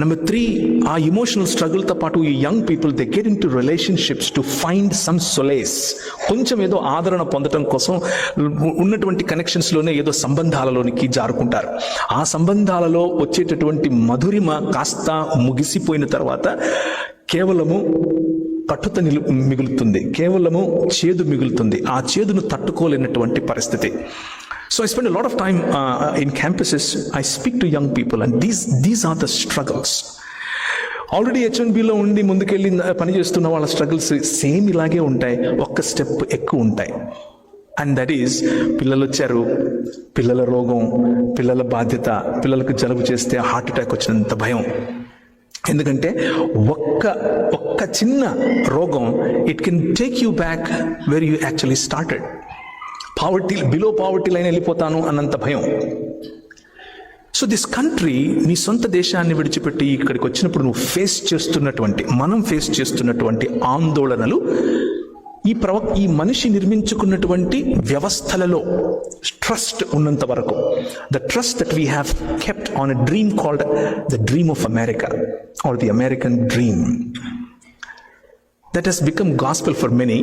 Number three ఆ emotional స్ట్రగుల్తో పాటు ఈ young people they get into relationships to find some solace కొంచెం ఏదో ఆదరణ పొందడం కోసం ఉన్నటువంటి కనెక్షన్స్లోనే ఏదో సంబంధాలలోనికి జారుకుంటారు. ఆ సంబంధాలలో వచ్చేటటువంటి మధురిమ కాస్త ముగిసిపోయిన తర్వాత కేవలము కట్టుత నిలు మిగులుతుంది. కేవలము చేదు మిగులుతుంది. ఆ చేదును తట్టుకోలేనటువంటి పరిస్థితి. So a lot lot of uh, in campuses I speak to young people and these these are the struggles already హెచ్ఎన్బిలో ఉండి ముందుకెళ్ళి పని చేస్తున్న వాళ్ళ స్ట్రగుల్స్ సేమ్ ఇలాగే ఉంటాయి. ఒక్క స్టెప్ ఎక్కువ ఉంటాయి. అండ్ దట్ ఈస్ పిల్లలు వచ్చారు పిల్లల రోగం పిల్లల బాధ్యత పిల్లలకు జలుబు చేస్తే హార్ట్ అటాక్ వచ్చినంత భయం. ఎందుకంటే ఒక్క ఒక్క చిన్న రోగం it can take you back where you actually started poverty below poverty line వెళ్ళిపోతాను అన్నంత భయం. సో దిస్ కంట్రీ నీ సొంత దేశాన్ని విడిచిపెట్టి ఇక్కడికి వచ్చినప్పుడు నువ్వు ఫేస్ చేస్తున్నటువంటి మనం ఫేస్ చేస్తున్నటువంటి ఆందోళనలు ఈ ప్రవ ఈ మనిషి నిర్మించుకున్నటువంటి వ్యవస్థలలో ట్రస్ట్ ఉన్నంత వరకు. The trust that we have kept on a dream called the dream of America or the American dream that has become gospel for many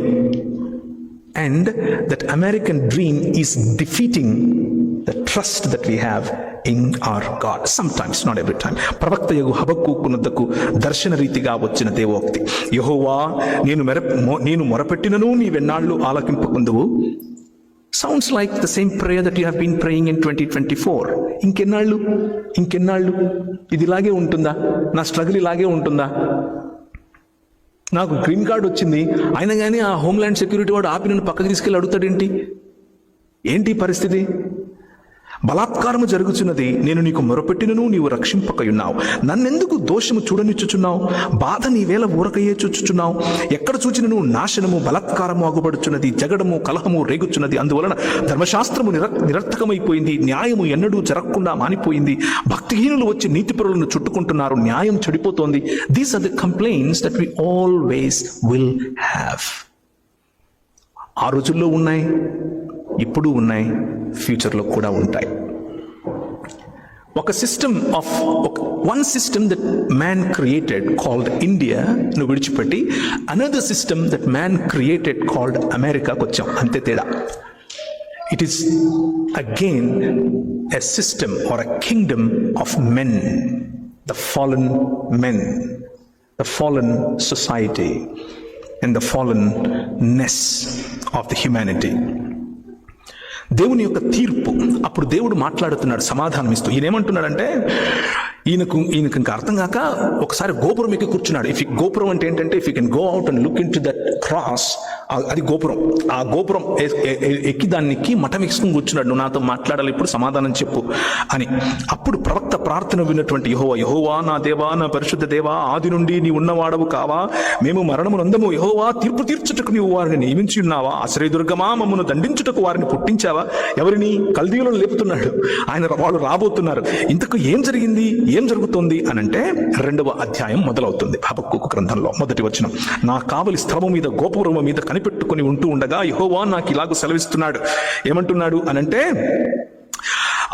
and that american dream is defeating the trust that we have in our god. Sometimes not every time ప్రవక్త యగు హబక్కునద్దకు దర్శన రీతిగా వచ్చిన దేవోక్తి. యహోవా నేను మెర నేను మొరపెట్టినను నీ వెన్నాళ్ళు ఆలకింపకుందువు. Sounds like the same prayer that you have been praying in twenty twenty four ఇంకెన్నాళ్ళు? ఇంకెన్నాళ్ళు? ఇది ఇలాగే ఉంటుందా? నా స్ట్రగుల్ ఇలాగే ఉంటుందా? నాకు గ్రీన్ కార్డ్ వచ్చింది. అయినా కానీ ఆ హోమ్ల్యాండ్ సెక్యూరిటీ వాడు ఆపి నన్ను పక్కకి తీసుకెళ్ళి అడుగుతాడేంటి? ఏంటి పరిస్థితి? బలాత్కారము జరుగుచున్నది నేను నీకు మొరపెట్టినను నీవు రక్షింపకయున్నావు. నన్నెందుకు దోషము చూడనిచ్చుచున్నావు? బాధ నీవేళ ఊరకయ్యే చూచుచున్నావు? ఎక్కడ చూచినను నాశనము బలాత్కారము అగుపడుచున్నది జగడము కలహము రేగుచున్నది. అందువలన ధర్మశాస్త్రము నిర నిరర్థకమైపోయింది న్యాయము ఎన్నడూ జరగకుండా మానిపోయింది. భక్తిహీనులు వచ్చి నీతిపరులను చుట్టుకుంటున్నారు న్యాయం చెడిపోతోంది. These are the complaints that we always will have ఆ రోజుల్లో ఉన్నాయి ఇప్పుడు ఉన్నాయి. ఫ్యూచర్లో కూడా ఉంటాయి ఒక system of one system that man created called India నువ్వు విడిచిపెట్టి another system that man created called అమెరికాకు వచ్చాం అంతే తేడా it is again a system or a kingdom of men the fallen men the fallen society and the fallenness of the humanity దేవుని యొక్క తీర్పు. అప్పుడు దేవుడు మాట్లాడుతున్నాడు సమాధానం ఇస్తూ. ఈయన ఏమంటున్నాడంటే ఈయనకు ఈయనకు ఇంకా అర్థం కాక ఒకసారి గోపురం ఎక్కి కూర్చున్నాడు. ఇఫ్ గోపురం అంటే ఏంటంటే if you can go out and look into that cross అది గోపురం. ఆ గోపురం ఎక్కి దాన్ని ఎక్కి మఠం ఎక్కించుకుని కూర్చున్నాడు. నువ్వు నాతో మాట్లాడాలి ఇప్పుడు సమాధానం చెప్పు అని. అప్పుడు ప్రవక్త ప్రార్థన విన్నటువంటి యహోవా యహోవా నా దేవా నా పరిశుద్ధ దేవా ఆది నుండి నీ ఉన్నవాడవు కావా? మేము మరణము నందము యహోవా తీర్పు తీర్చుటకు నీవు వారిని నియమించి ఉన్నావా? ఆశ్రయదుర్గమా మమ్మను దండించుటకు వారిని పుట్టించావా? ఎవరిని? కల్దీయులను లేపుతున్నాడు. ఆయన వాళ్ళు రాబోతున్నారు. ఇంతకు ఏం జరిగింది? ఏం జరుగుతోంది? అని అంటే రెండవ అధ్యాయం మొదలవుతుంది. హబక్కు గ్రంథంలో మొదటి వచనం. నా కావలి స్థలము మీద గోపురము మీద కనిపెట్టుకుని ఉంటూ ఉండగా యహోవా నాకు ఇలాగ సెలవిస్తున్నాడు. ఏమంటున్నాడు అనంటే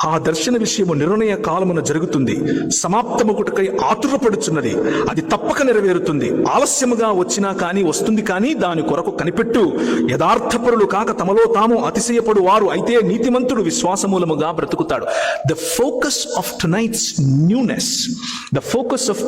ఆ దర్శన విషయము నిర్ణయ కాలమున జరుగుతుంది. సమాప్తముకుటకై ఆతురపడుచున్నది. అది తప్పక నెరవేరుతుంది. ఆలస్యముగా వచ్చినా కానీ వస్తుంది కానీ దాని కొరకు కనిపెట్టు. యథార్థపరులు కాక తమలో తాము అతిశయపడు వారు అయితే నీతిమంతుడు విశ్వాసమూలముగా బ్రతుకుతాడు. The focus of tonight's newness the focus of